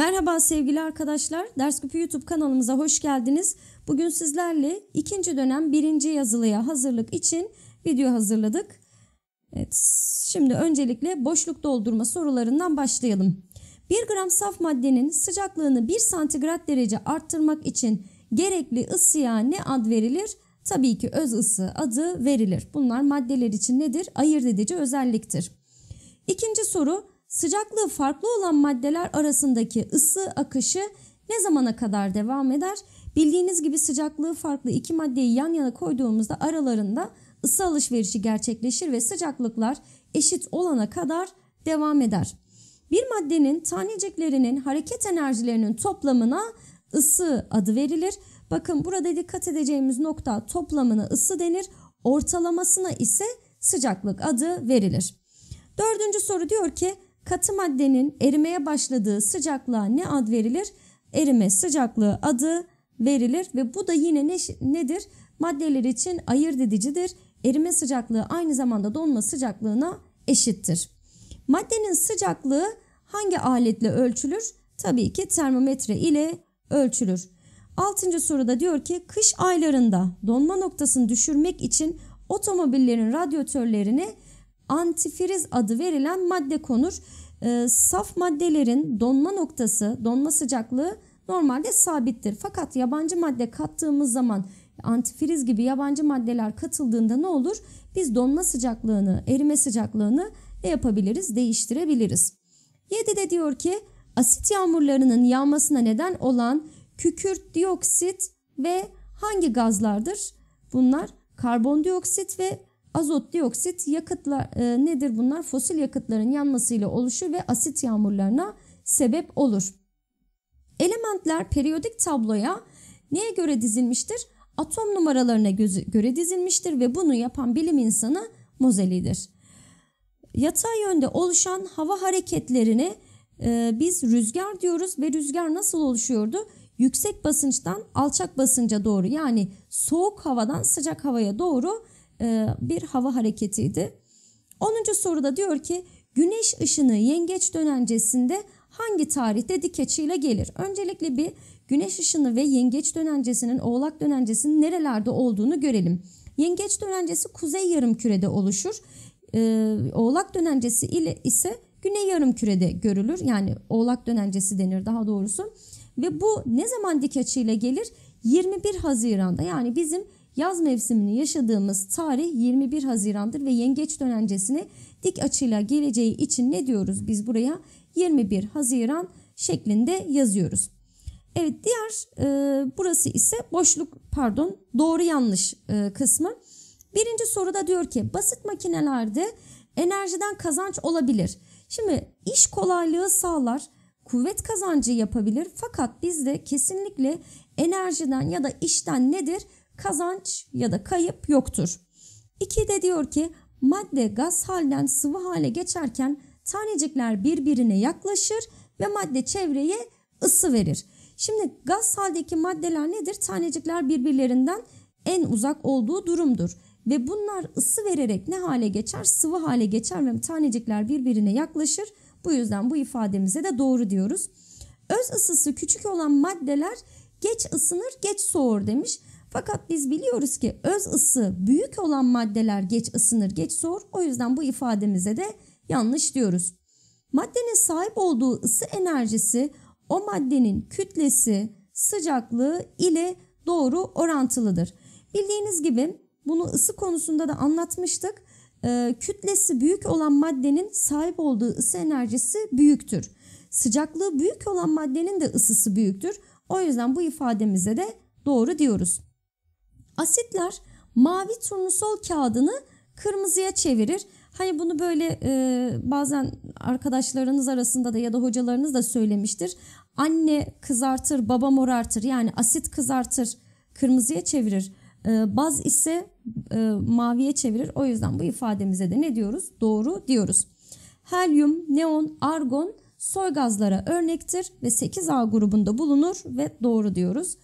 Merhaba sevgili arkadaşlar. Ders Küpü YouTube kanalımıza hoş geldiniz. Bugün sizlerle ikinci dönem birinci yazılıya hazırlık için video hazırladık. Evet, şimdi öncelikle boşluk doldurma sorularından başlayalım. 1 gram saf maddenin sıcaklığını 1 santigrat derece arttırmak için gerekli ısıya ne ad verilir? Tabii ki öz ısı adı verilir. Bunlar maddeler için nedir? Ayırt edici özelliktir. İkinci soru sıcaklığı farklı olan maddeler arasındaki ısı akışı ne zamana kadar devam eder? Bildiğiniz gibi sıcaklığı farklı iki maddeyi yan yana koyduğumuzda aralarında ısı alışverişi gerçekleşir ve sıcaklıklar eşit olana kadar devam eder. Bir maddenin taneciklerinin hareket enerjilerinin toplamına ısı adı verilir. Bakın burada dikkat edeceğimiz nokta toplamına ısı denir, ortalamasına ise sıcaklık adı verilir. Dördüncü soru diyor ki katı maddenin erimeye başladığı sıcaklığa ne ad verilir? Erime sıcaklığı adı verilir ve bu da yine ne, nedir? Maddeler için ayırt edicidir. Erime sıcaklığı aynı zamanda donma sıcaklığına eşittir. Maddenin sıcaklığı hangi aletle ölçülür? Tabii ki termometre ile ölçülür. Altıncı soruda diyor ki kış aylarında donma noktasını düşürmek için otomobillerin radyatörlerine antifriz adı verilen madde konur. E, saf maddelerin donma noktası, donma sıcaklığı normalde sabittir. Fakat yabancı madde kattığımız zaman antifriz gibi yabancı maddeler katıldığında ne olur? Biz donma sıcaklığını, erime sıcaklığını ne yapabiliriz? Değiştirebiliriz. 7'de diyor ki asit yağmurlarının yağmasına neden olan kükürt dioksit ve hangi gazlardır? Bunlar karbondioksit ve azot dioksit yakıtlar e, nedir bunlar? Fosil yakıtların yanmasıyla oluşur ve asit yağmurlarına sebep olur. Elementler periyodik tabloya neye göre dizilmiştir? Atom numaralarına göre dizilmiştir ve bunu yapan bilim insanı Mozeli'dir. Yatay yönde oluşan hava hareketlerini e, biz rüzgar diyoruz ve rüzgar nasıl oluşuyordu? Yüksek basınçtan alçak basınca doğru yani soğuk havadan sıcak havaya doğru bir hava hareketiydi. 10. soruda diyor ki güneş ışını yengeç dönencesinde hangi tarihte dik gelir? Öncelikle bir güneş ışını ve yengeç dönencesinin oğlak dönencesinin nerelerde olduğunu görelim. Yengeç dönencesi kuzey yarım kürede oluşur. Ee, oğlak dönencesi ile ise güney yarım kürede görülür. Yani oğlak dönencesi denir daha doğrusu. Ve bu ne zaman dik gelir? 21 Haziran'da yani bizim Yaz mevsimini yaşadığımız tarih 21 Haziran'dır ve yengeç dönencesine dik açıyla geleceği için ne diyoruz biz buraya? 21 Haziran şeklinde yazıyoruz. Evet diğer e, burası ise boşluk pardon doğru yanlış e, kısmı. Birinci soruda diyor ki basit makinelerde enerjiden kazanç olabilir. Şimdi iş kolaylığı sağlar, kuvvet kazancı yapabilir fakat bizde kesinlikle enerjiden ya da işten nedir? Kazanç ya da kayıp yoktur. 2 de diyor ki madde gaz halden sıvı hale geçerken tanecikler birbirine yaklaşır ve madde çevreye ısı verir. Şimdi gaz haldeki maddeler nedir? Tanecikler birbirlerinden en uzak olduğu durumdur. Ve bunlar ısı vererek ne hale geçer? Sıvı hale geçer ve tanecikler birbirine yaklaşır. Bu yüzden bu ifademize de doğru diyoruz. Öz ısısı küçük olan maddeler geç ısınır, geç soğur demiş. Fakat biz biliyoruz ki öz ısı büyük olan maddeler geç ısınır, geç soğur. O yüzden bu ifademize de yanlış diyoruz. Maddenin sahip olduğu ısı enerjisi o maddenin kütlesi, sıcaklığı ile doğru orantılıdır. Bildiğiniz gibi bunu ısı konusunda da anlatmıştık. Ee, kütlesi büyük olan maddenin sahip olduğu ısı enerjisi büyüktür. Sıcaklığı büyük olan maddenin de ısısı büyüktür. O yüzden bu ifademize de doğru diyoruz. Asitler mavi turnusol kağıdını kırmızıya çevirir. Hani bunu böyle e, bazen arkadaşlarınız arasında da ya da hocalarınız da söylemiştir. Anne kızartır, baba morartır. Yani asit kızartır, kırmızıya çevirir. E, baz ise e, maviye çevirir. O yüzden bu ifademize de ne diyoruz? Doğru diyoruz. Helyum, neon, argon soy gazlara örnektir ve 8A grubunda bulunur ve doğru diyoruz.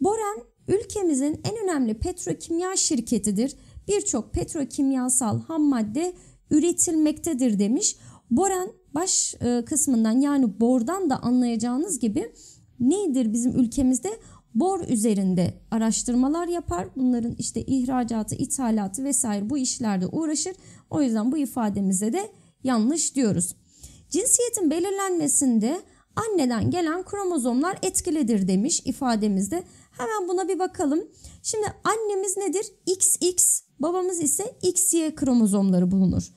Boren Ülkemizin en önemli petrokimya şirketidir. Birçok petrokimyasal ham madde üretilmektedir demiş. Boran baş e, kısmından yani bordan da anlayacağınız gibi nedir bizim ülkemizde bor üzerinde araştırmalar yapar. Bunların işte ihracatı, ithalatı vesaire bu işlerde uğraşır. O yüzden bu ifademize de yanlış diyoruz. Cinsiyetin belirlenmesinde anneden gelen kromozomlar etkilidir demiş ifademizde. Hemen buna bir bakalım. Şimdi annemiz nedir? XX, babamız ise XY kromozomları bulunur.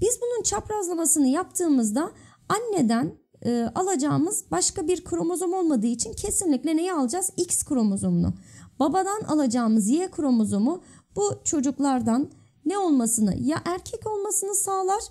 Biz bunun çaprazlamasını yaptığımızda anneden e, alacağımız başka bir kromozom olmadığı için kesinlikle neyi alacağız? X kromozomunu. Babadan alacağımız Y kromozomu bu çocuklardan ne olmasını ya erkek olmasını sağlar.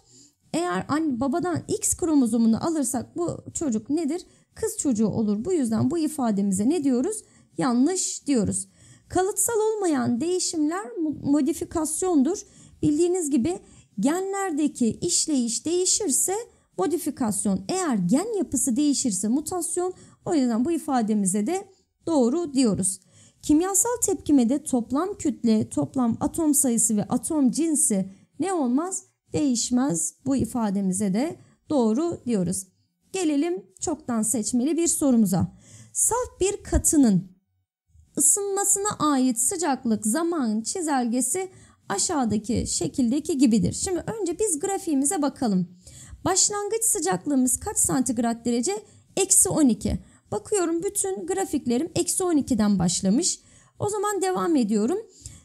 Eğer anne babadan X kromozomunu alırsak bu çocuk nedir? Kız çocuğu olur. Bu yüzden bu ifademize ne diyoruz? Yanlış diyoruz. Kalıtsal olmayan değişimler modifikasyondur. Bildiğiniz gibi genlerdeki işleyiş değişirse modifikasyon. Eğer gen yapısı değişirse mutasyon. O yüzden bu ifademize de doğru diyoruz. Kimyasal tepkimede toplam kütle, toplam atom sayısı ve atom cinsi ne olmaz? Değişmez. Bu ifademize de doğru diyoruz. Gelelim çoktan seçmeli bir sorumuza. Saf bir katının ısınmasına ait sıcaklık zaman çizelgesi aşağıdaki şekildeki gibidir. Şimdi önce biz grafiğimize bakalım. Başlangıç sıcaklığımız kaç santigrat derece? Eksi 12. Bakıyorum bütün grafiklerim eksi 12'den başlamış. O zaman devam ediyorum.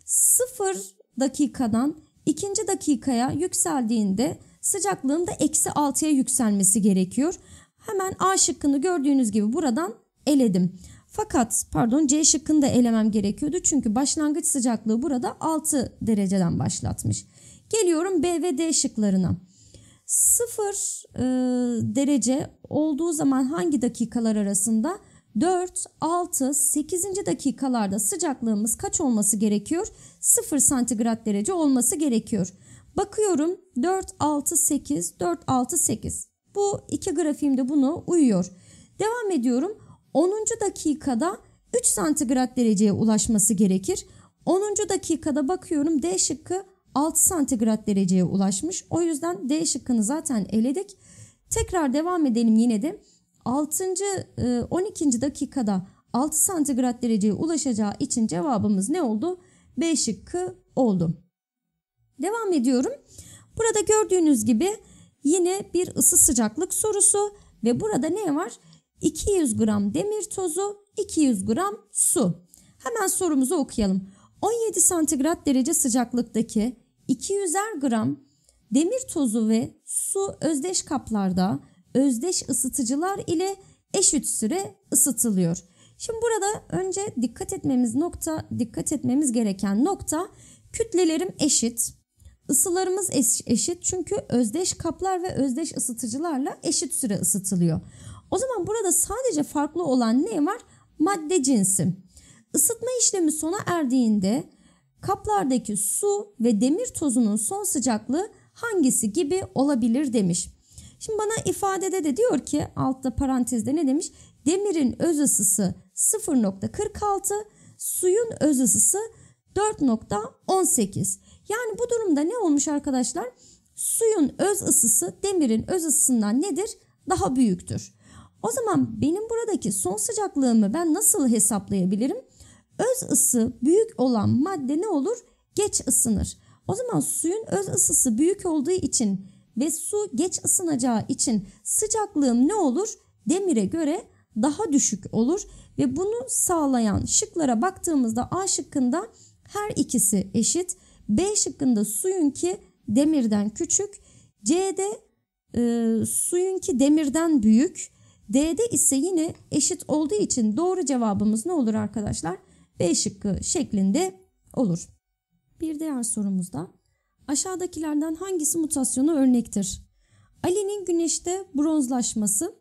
0 dakikadan ikinci dakikaya yükseldiğinde sıcaklığın da eksi 6'ya yükselmesi gerekiyor. Hemen A şıkkını gördüğünüz gibi buradan eledim. Fakat pardon C şıkkını da elemem gerekiyordu. Çünkü başlangıç sıcaklığı burada 6 dereceden başlatmış. Geliyorum B ve D şıklarına. 0 e, derece olduğu zaman hangi dakikalar arasında? 4, 6, 8. dakikalarda sıcaklığımız kaç olması gerekiyor? 0 santigrat derece olması gerekiyor. Bakıyorum 4, 6, 8, 4, 6, 8. Bu iki grafiğimde bunu uyuyor. Devam ediyorum. 10. dakikada 3 santigrat dereceye ulaşması gerekir. 10. dakikada bakıyorum D şıkkı 6 santigrat dereceye ulaşmış. O yüzden D şıkkını zaten eledik. Tekrar devam edelim yine de. 6. 12. E, dakikada 6 santigrat dereceye ulaşacağı için cevabımız ne oldu? B şıkkı oldu. Devam ediyorum. Burada gördüğünüz gibi yine bir ısı sıcaklık sorusu ve burada ne var? 200 gram demir tozu, 200 gram su. Hemen sorumuzu okuyalım. 17 santigrat derece sıcaklıktaki 200'er gram demir tozu ve su özdeş kaplarda özdeş ısıtıcılar ile eşit süre ısıtılıyor. Şimdi burada önce dikkat etmemiz nokta, dikkat etmemiz gereken nokta kütlelerim eşit. Isılarımız eşit çünkü özdeş kaplar ve özdeş ısıtıcılarla eşit süre ısıtılıyor. O zaman burada sadece farklı olan ne var? Madde cinsi. Isıtma işlemi sona erdiğinde kaplardaki su ve demir tozunun son sıcaklığı hangisi gibi olabilir demiş. Şimdi bana ifadede de diyor ki altta parantezde ne demiş? Demirin öz ısısı 0.46, suyun öz ısısı 4.18. Yani bu durumda ne olmuş arkadaşlar? Suyun öz ısısı demirin öz ısısından nedir? Daha büyüktür. O zaman benim buradaki son sıcaklığımı ben nasıl hesaplayabilirim? Öz ısı büyük olan madde ne olur? Geç ısınır. O zaman suyun öz ısısı büyük olduğu için ve su geç ısınacağı için sıcaklığım ne olur? Demire göre daha düşük olur ve bunu sağlayan şıklara baktığımızda A şıkkında her ikisi eşit. B şıkkında suyunki demirden küçük. C'de e, suyunki demirden büyük. D'de ise yine eşit olduğu için doğru cevabımız ne olur arkadaşlar? B şıkkı şeklinde olur. Bir diğer sorumuzda aşağıdakilerden hangisi mutasyona örnektir? Ali'nin güneşte bronzlaşması.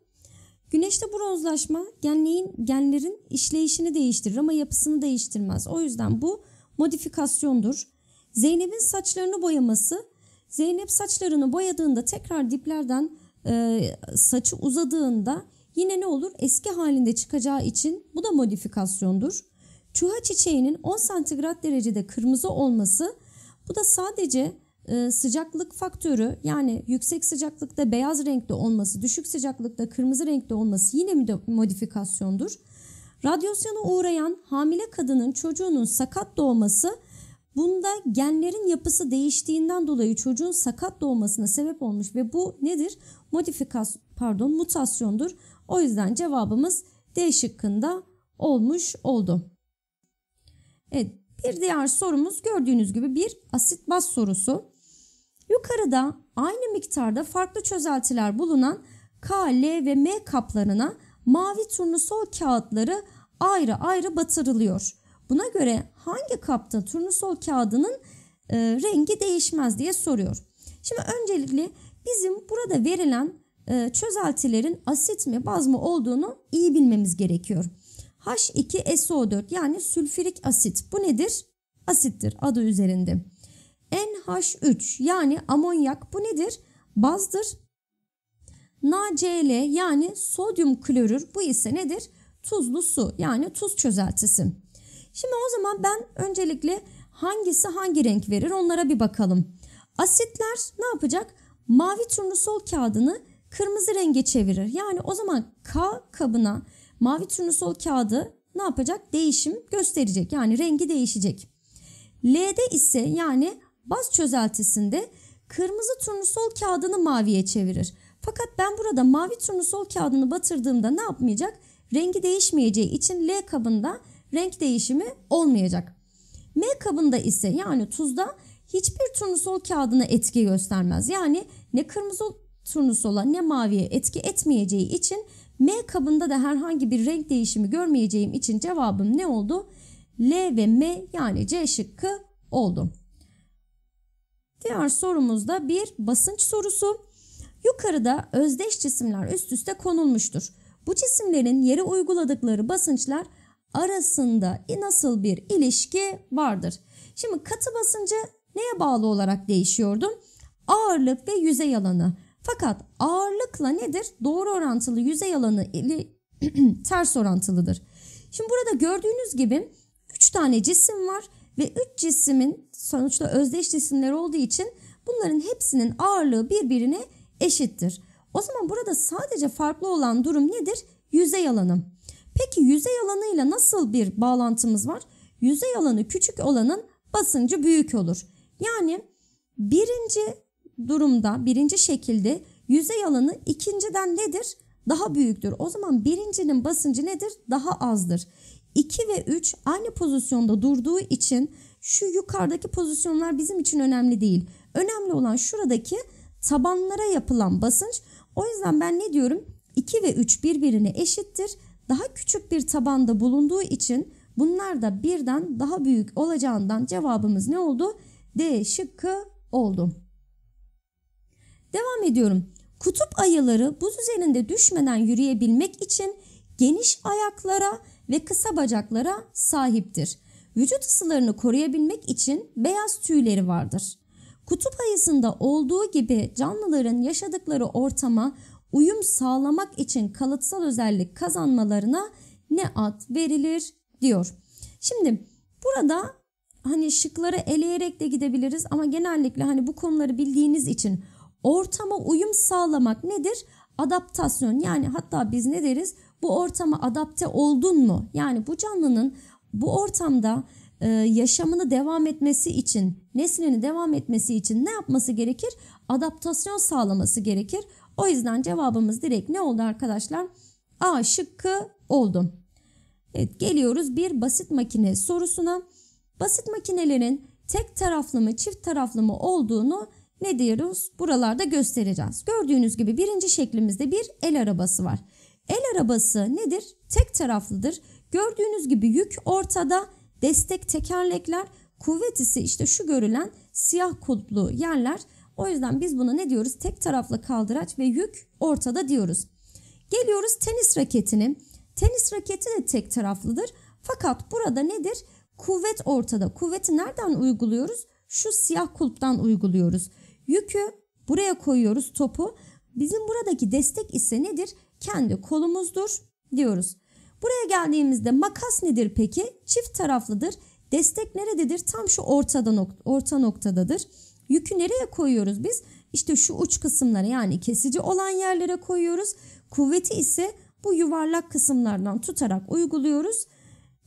Güneşte bronzlaşma genlerin, genlerin işleyişini değiştirir ama yapısını değiştirmez. O yüzden bu modifikasyondur. Zeynep'in saçlarını boyaması. Zeynep saçlarını boyadığında tekrar diplerden e, saçı uzadığında yine ne olur? Eski halinde çıkacağı için bu da modifikasyondur. Çuha çiçeğinin 10 santigrat derecede kırmızı olması bu da sadece e, sıcaklık faktörü yani yüksek sıcaklıkta beyaz renkte olması, düşük sıcaklıkta kırmızı renkte olması yine modifikasyondur. Radyasyona uğrayan hamile kadının çocuğunun sakat doğması bunda genlerin yapısı değiştiğinden dolayı çocuğun sakat doğmasına sebep olmuş ve bu nedir? Modifikasyon pardon mutasyondur. O yüzden cevabımız D şıkkında olmuş oldu. Evet bir diğer sorumuz gördüğünüz gibi bir asit baz sorusu. Yukarıda aynı miktarda farklı çözeltiler bulunan K, L ve M kaplarına mavi turnusol kağıtları ayrı ayrı batırılıyor. Buna göre hangi kapta turnusol kağıdının e, rengi değişmez diye soruyor. Şimdi öncelikle bizim burada verilen çözeltilerin asit mi baz mı olduğunu iyi bilmemiz gerekiyor. H2SO4 yani sülfürik asit bu nedir? Asittir adı üzerinde. NH3 yani amonyak bu nedir? Bazdır. NaCl yani sodyum klorür bu ise nedir? Tuzlu su yani tuz çözeltisi. Şimdi o zaman ben öncelikle hangisi hangi renk verir onlara bir bakalım. Asitler ne yapacak? Mavi turnusol kağıdını kırmızı renge çevirir. Yani o zaman K kabına mavi turnusol kağıdı ne yapacak? Değişim gösterecek. Yani rengi değişecek. L'de ise yani baz çözeltisinde kırmızı turnusol kağıdını maviye çevirir. Fakat ben burada mavi turnusol kağıdını batırdığımda ne yapmayacak? Rengi değişmeyeceği için L kabında renk değişimi olmayacak. M kabında ise yani tuzda hiçbir turnusol kağıdına etki göstermez. Yani ne kırmızı turnusola ne maviye etki etmeyeceği için M kabında da herhangi bir renk değişimi görmeyeceğim için cevabım ne oldu? L ve M yani C şıkkı oldu. Diğer sorumuzda bir basınç sorusu. Yukarıda özdeş cisimler üst üste konulmuştur. Bu cisimlerin yere uyguladıkları basınçlar arasında nasıl bir ilişki vardır? Şimdi katı basıncı neye bağlı olarak değişiyordu? Ağırlık ve yüzey alanı. Fakat ağırlıkla nedir? Doğru orantılı yüzey alanı ile ters orantılıdır. Şimdi burada gördüğünüz gibi 3 tane cisim var ve 3 cismin sonuçta özdeş cisimler olduğu için bunların hepsinin ağırlığı birbirine eşittir. O zaman burada sadece farklı olan durum nedir? Yüzey alanı. Peki yüzey alanıyla nasıl bir bağlantımız var? Yüzey alanı küçük olanın basıncı büyük olur. Yani birinci durumda, birinci şekilde yüzey alanı ikinciden nedir? Daha büyüktür. O zaman birincinin basıncı nedir? Daha azdır. 2 ve 3 aynı pozisyonda durduğu için şu yukarıdaki pozisyonlar bizim için önemli değil. Önemli olan şuradaki tabanlara yapılan basınç. O yüzden ben ne diyorum? 2 ve 3 birbirine eşittir. Daha küçük bir tabanda bulunduğu için bunlar da birden daha büyük olacağından cevabımız ne oldu? D şıkkı oldu. Devam ediyorum. Kutup ayıları buz üzerinde düşmeden yürüyebilmek için geniş ayaklara ve kısa bacaklara sahiptir. Vücut ısılarını koruyabilmek için beyaz tüyleri vardır. Kutup ayısında olduğu gibi canlıların yaşadıkları ortama uyum sağlamak için kalıtsal özellik kazanmalarına ne ad verilir diyor. Şimdi burada hani şıkları eleyerek de gidebiliriz ama genellikle hani bu konuları bildiğiniz için ortama uyum sağlamak nedir? Adaptasyon yani hatta biz ne deriz? Bu ortama adapte oldun mu? Yani bu canlının bu ortamda e, yaşamını devam etmesi için, neslini devam etmesi için ne yapması gerekir? Adaptasyon sağlaması gerekir. O yüzden cevabımız direkt ne oldu arkadaşlar? A şıkkı oldu. Evet geliyoruz bir basit makine sorusuna. Basit makinelerin tek taraflı mı çift taraflı mı olduğunu ne diyoruz? Buralarda göstereceğiz. Gördüğünüz gibi birinci şeklimizde bir el arabası var. El arabası nedir? Tek taraflıdır. Gördüğünüz gibi yük ortada, destek tekerlekler, kuvvet ise işte şu görülen siyah kulplu yerler. O yüzden biz buna ne diyoruz? Tek taraflı kaldıraç ve yük ortada diyoruz. Geliyoruz tenis raketine. Tenis raketi de tek taraflıdır. Fakat burada nedir? Kuvvet ortada. Kuvveti nereden uyguluyoruz? Şu siyah kulptan uyguluyoruz. Yükü buraya koyuyoruz topu. Bizim buradaki destek ise nedir? Kendi kolumuzdur diyoruz. Buraya geldiğimizde makas nedir peki? Çift taraflıdır. Destek nerededir? Tam şu ortada nok orta noktadadır. Yükü nereye koyuyoruz biz? İşte şu uç kısımlara yani kesici olan yerlere koyuyoruz. Kuvveti ise bu yuvarlak kısımlardan tutarak uyguluyoruz.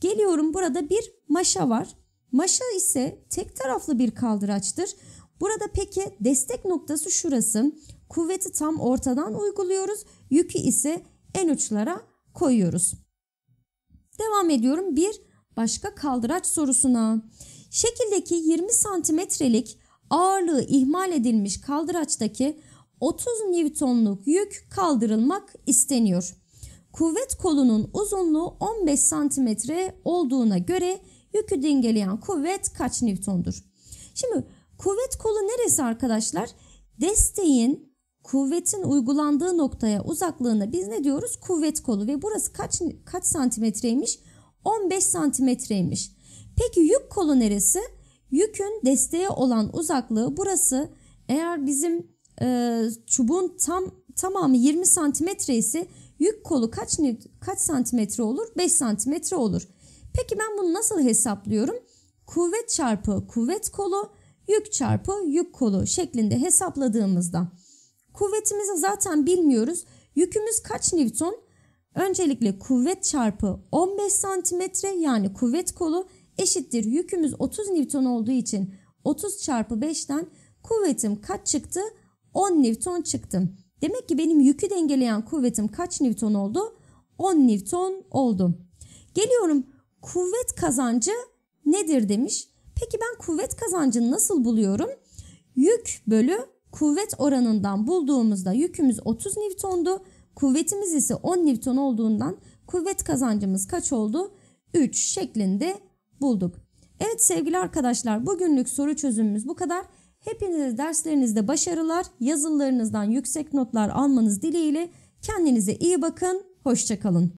Geliyorum burada bir maşa var. Maşa ise tek taraflı bir kaldıraçtır. Burada peki destek noktası şurası. Kuvveti tam ortadan uyguluyoruz. Yükü ise en uçlara koyuyoruz. Devam ediyorum bir başka kaldıraç sorusuna. Şekildeki 20 santimetrelik ağırlığı ihmal edilmiş kaldıraçtaki 30 Newton'luk yük kaldırılmak isteniyor. Kuvvet kolunun uzunluğu 15 santimetre olduğuna göre yükü dengeleyen kuvvet kaç Newton'dur? Şimdi kuvvet kolu neresi arkadaşlar? Desteğin kuvvetin uygulandığı noktaya uzaklığına biz ne diyoruz? Kuvvet kolu ve burası kaç kaç santimetreymiş? 15 santimetreymiş. Peki yük kolu neresi? Yükün desteğe olan uzaklığı burası. Eğer bizim e, çubuğun tam tamamı 20 santimetre ise yük kolu kaç kaç santimetre olur? 5 santimetre olur. Peki ben bunu nasıl hesaplıyorum? Kuvvet çarpı kuvvet kolu, yük çarpı yük kolu şeklinde hesapladığımızda kuvvetimizi zaten bilmiyoruz. Yükümüz kaç Newton? Öncelikle kuvvet çarpı 15 santimetre yani kuvvet kolu eşittir. Yükümüz 30 Newton olduğu için 30 çarpı 5'ten kuvvetim kaç çıktı? 10 Newton çıktı. Demek ki benim yükü dengeleyen kuvvetim kaç Newton oldu? 10 Newton oldu. Geliyorum kuvvet kazancı nedir demiş. Peki ben kuvvet kazancını nasıl buluyorum? Yük bölü kuvvet oranından bulduğumuzda yükümüz 30 Newton'du. Kuvvetimiz ise 10 Newton olduğundan kuvvet kazancımız kaç oldu? 3 şeklinde bulduk. Evet sevgili arkadaşlar bugünlük soru çözümümüz bu kadar. Hepinize derslerinizde başarılar, yazılarınızdan yüksek notlar almanız dileğiyle kendinize iyi bakın, hoşçakalın.